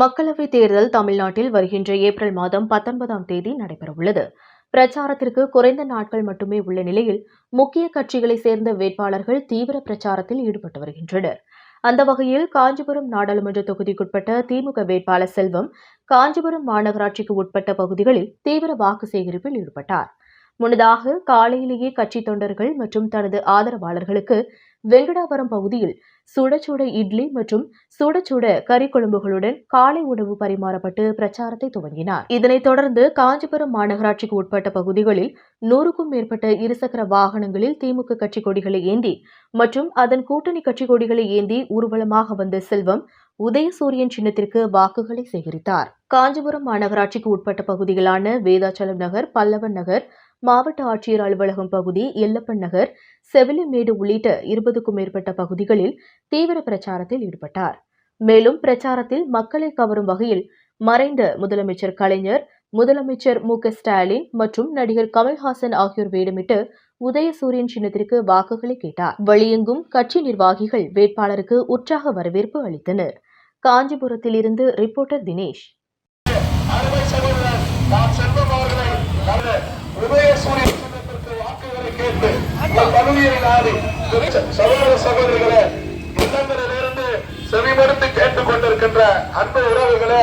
மக்களவைத் தேர்தல் தமிழ்நாட்டில் வருகின்ற ஏப்ரல் மாதம் பத்தொன்பதாம் தேதி நடைபெறவுள்ளது. பிரச்சாரத்திற்கு குறைந்த நாட்கள் மட்டுமே உள்ள நிலையில் முக்கிய கட்சிகளைச் சேர்ந்த வேட்பாளர்கள் தீவிர பிரச்சாரத்தில் ஈடுபட்டு வருகின்றனர். அந்த வகையில் காஞ்சிபுரம் நாடாளுமன்ற தொகுதிக்குட்பட்ட திமுக வேட்பாளர் செல்வம் காஞ்சிபுரம் மாநகராட்சிக்கு உட்பட்ட பகுதிகளில் தீவிர வாக்கு சேகரிப்பில் ஈடுபட்டார். முன்னதாக காலையிலேயே கட்சித் தொண்டர்கள் மற்றும் தனது ஆதரவாளர்களுக்கு வெங்கடாபுரம் பகுதியில் சுடச்சுட இட்லி மற்றும் சுடச்சுட கறிக்குழம்புகளுடன் காலை உணவு பரிமாறப்பட்டு பிரச்சாரத்தை துவங்கினார். இதனைத் தொடர்ந்து காஞ்சிபுரம் மாநகராட்சிக்கு உட்பட்ட பகுதிகளில் நூறுக்கும் மேற்பட்ட இருசக்கர வாகனங்களில் திமுக கட்சி கொடிகளை ஏந்தி மற்றும் அதன் கூட்டணி கட்சி கொடிகளை ஏந்தி ஊர்வலமாக வந்த செல்வம் உதயசூரியன் சின்னத்திற்கு வாக்குகளை சேகரித்தார். காஞ்சிபுரம் மாநகராட்சிக்கு உட்பட்ட பகுதிகளான வேதாச்சலம் நகர் பல்லவன் நகர் மாவட்ட ஆட்சியர் அலுவலகம் பகுதி எல்லப்பன் நகர் செவிலிமேடு உள்ளிட்ட இருபதுக்கும் மேற்பட்ட பகுதிகளில் தீவிர பிரச்சாரத்தில் ஈடுபட்டார். மேலும் பிரச்சாரத்தில் மக்களை கவரும் வகையில் மறைந்த முதலமைச்சர் கலைஞர் முதலமைச்சர் மு க ஸ்டாலின் மற்றும் நடிகர் கமல்ஹாசன் ஆகியோர் வேடமிட்டு உதயசூரியன் சின்னத்திற்கு வாக்குகளை கேட்டார். வழியெங்கும் கட்சி நிர்வாகிகள் வேட்பாளருக்கு உற்சாக வரவேற்பு அளித்தனர். காஞ்சிபுரத்தில் இருந்து ரிப்போர்ட்டர் தினேஷ். அருமை கேட்டு சகோதர இல்லங்களிலிருந்து செவிமடுத்து கேட்டுக் கொண்டிருக்கின்ற அன்பு உறவுகளை